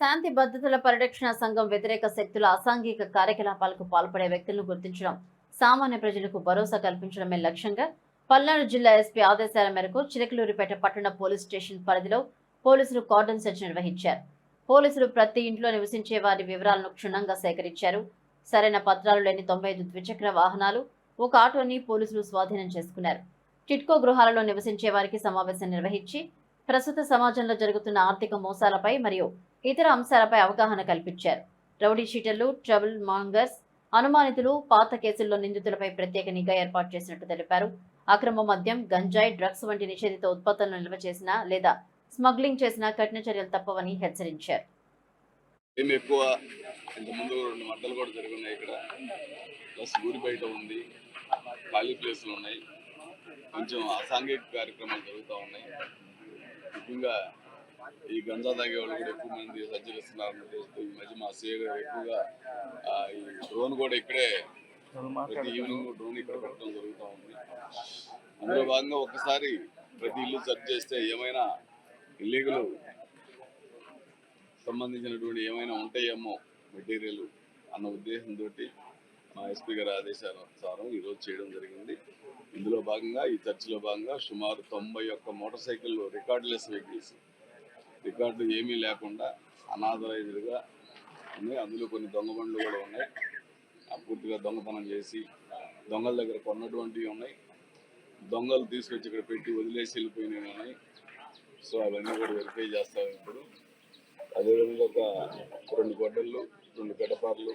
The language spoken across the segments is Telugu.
శాంతి భద్రతల పరిరక్షణ సంఘం వ్యతిరేక శక్తుల అసాంఘిక కార్యకలాపాలకు పాల్పడే వ్యక్తులను గుర్తించడం సామాన్య ప్రజలకు భరోసా కల్పించడమే లక్ష్యంగా పల్నాడు జిల్లా ఎస్పీ ఆదేశాల మేరకు చిలకలూరిపేట పట్టణ పోలీస్ స్టేషన్ పరిధిలో పోలీసులు కార్డన్ సెర్చ్ నిర్వహించారు. పోలీసులు ప్రతి ఇంట్లో నివసించే వారి వివరాలను క్షుణ్ణంగా సేకరించారు. సరైన పత్రాలు లేని తొంభై ఐదు ద్విచక్ర వాహనాలు ఒక ఆటోని పోలీసులు స్వాధీనం చేసుకున్నారు. టిట్కో గృహాలలో నివసించే వారికి సమావేశం నిర్వహించి ప్రస్తుత సమాజంలో జరుగుతున్న ఆర్థిక మోసాలపై మరియు ఇతర అంశాలపై అవగాహన కల్పించారు. రౌడీ షీటర్లు ట్రబుల్ మాంగర్స్ అనుమానితులు పాత కేసుల్లో నిందితులపై ప్రత్యేక నిఘా ఏర్పాటు చేసినట్టు తెలిపారు. అక్రమ మద్యం గంజాయి డ్రగ్స్ వంటి నిషేధిత ఉత్పత్తులను నిల్వ చేసిన లేదా స్మగ్లింగ్ చేసిన కఠిన చర్యలు తప్పవని హెచ్చరించారు. ఎక్కువ ఇంతకుముందు రెండు మంటలు కూడా జరుగున్నాయి ఇక్కడ. ప్లస్ ఊరి బయట ఉంది ఖాళీ ఉన్నాయి. కొంచెం అసాంఘిక కార్యక్రమాలు జరుగుతూ ఉన్నాయి. ముఖ్యంగా ఈ గంజా తాగే వాళ్ళు కూడా ఎక్కువ మంది సంచరిస్తున్నారన్న ఉద్దేశంతో ఈ మధ్య మా సీఏ గారు ఎక్కువగా ఈ డ్రోన్ కూడా ఇక్కడే ప్రతి ఈవినింగ్ డ్రోన్ ఇక్కడ పెట్టడం జరుగుతూ ఉంది. అందులో భాగంగా ఒకసారి ప్రతి ఇల్లు సెర్చ్ చేస్తే ఏమైనా ఇల్లీగల్ సంబంధించినటువంటి ఏమైనా ఉంటాయేమో మెటీరియల్ అన్న ఉద్దేశంతో మా ఎస్పీ గారి ఆదేశానుసారం ఈరోజు చేయడం జరిగింది. ఇందులో భాగంగా ఈ చర్చలో భాగంగా సుమారు తొంభై ఒక్క motor cycle recordless vehicles record ఏమీ లేకుండా అనాథరైజ్డ్గా ఉన్నాయి. అందులో కొన్ని దొంగ బండ్లు కూడా ఉన్నాయి. ఆ పూర్తిగా దొంగతనం చేసి దొంగల దగ్గర కొన్నటువంటివి ఉన్నాయి. దొంగలు తీసుకొచ్చి ఇక్కడ పెట్టి వదిలేసి వెళ్ళిపోయినవి ఉన్నాయి. సో అవన్నీ కూడా వెరిఫై చేస్తాం ఇప్పుడు. అదేవిధంగా ఒక రెండు గొడ్డళ్ళు రెండు గడపార్లు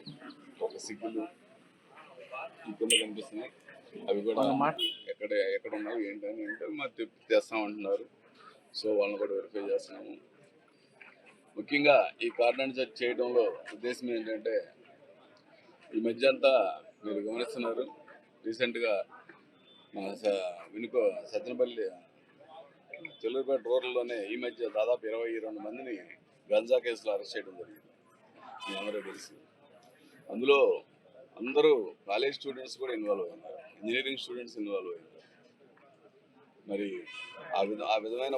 ఒక సిగ్గులు ఈ కింద కనిపిస్తున్నాయి. అవి కూడా ఎక్కడ ఎక్కడ ఉన్నాయి ఏంటని అంటే మరి తెప్పి తెస్తామంటున్నారు సో వాళ్ళని కూడా వెరిఫై చేస్తున్నాము. ముఖ్యంగా ఈ కార్డన్ సెర్చ్ చేయడంలో ఉద్దేశం ఏంటంటే ఈ మధ్య అంతా మీరు గమనిస్తున్నారు రీసెంట్గా మన వినుకో సత్యనపల్లి చెల్లూరుపేట రోడ్లలోనే ఈ మధ్య దాదాపు ఇరవై రెండు మందిని గంజా కేసులో అరెస్ట్ చేయడం జరిగింది. మీ అందరూ తెలుసు. అందులో అందరూ కాలేజ్ స్టూడెంట్స్ కూడా ఇన్వాల్వ్ అయినారు. ఇంజనీరింగ్ స్టూడెంట్స్ ఇన్వాల్వ్ అయ్యారు మరి ఆ విధ ఆ విధమైన